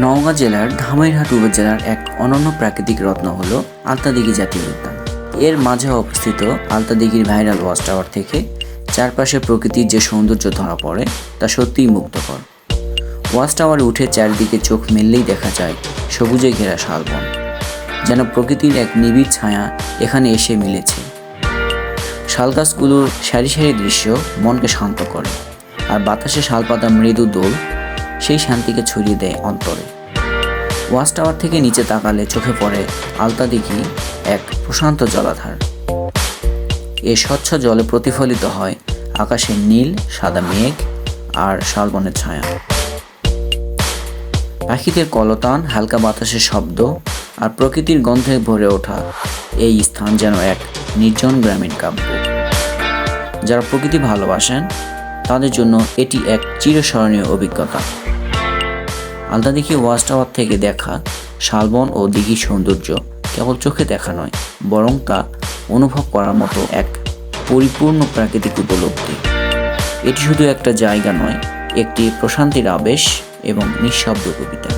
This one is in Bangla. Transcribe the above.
নওগাঁ জেলার ধামইরহাট উপজেলার এক অনন্য প্রাকৃতিক রত্ন হল আলতাদিঘি জাতীয় উদ্যান। এর মাঝে অবস্থিত আলতাদিঘির ভাইরাল ওয়াচ টাওয়ার থেকে চারপাশে প্রকৃতির যে সৌন্দর্য ধরা পড়ে, তা সত্যিই মুগ্ধকর। ওয়াচ টাওয়ারে উঠে চারিদিকে চোখ মেললেই দেখা যায় সবুজে ঘেরা শালবন, যেন প্রকৃতির এক নিবিড় ছায়া এখানে এসে মিলেছে। শালগাছগুলোর সারি সারি দৃশ্য মনকে শান্ত করে, আর বাতাসে শালপাতা মৃদু দোল সেই শান্তিকে ছড়িয়ে দেয় অন্তরে। ওয়াচ টাওয়ার থেকে নিচে তাকালে চোখে পড়ে আলতা দিঘি এক প্রশান্ত জলাধার। এ স্বচ্ছ জলে প্রতিফলিত হয় আকাশের নীল, সাদা মেঘ আর শালবনের ছায়া। পাখিদের কলতান, হালকা বাতাসের শব্দ আর প্রকৃতির গন্ধে ভরে ওঠা এই স্থান যেন এক নির্জন গ্রামীণ কাব্য। যারা প্রকৃতি ভালোবাসেন তাদের জন্য এটি এক চিরস্মরণীয় অভিজ্ঞতা। আলতাদিঘি ওয়াচ টাওয়ার থেকে দেখা শালবন ও দিঘির সৌন্দর্য কেবল চোখে দেখা নয়, বরং তা অনুভব করার মতো এক পরিপূর্ণ প্রাকৃতিক উপলব্ধি। এটি শুধু একটা জায়গা নয়, একটি প্রশান্তির আবেশ এবং নিঃশব্দ কবিতা।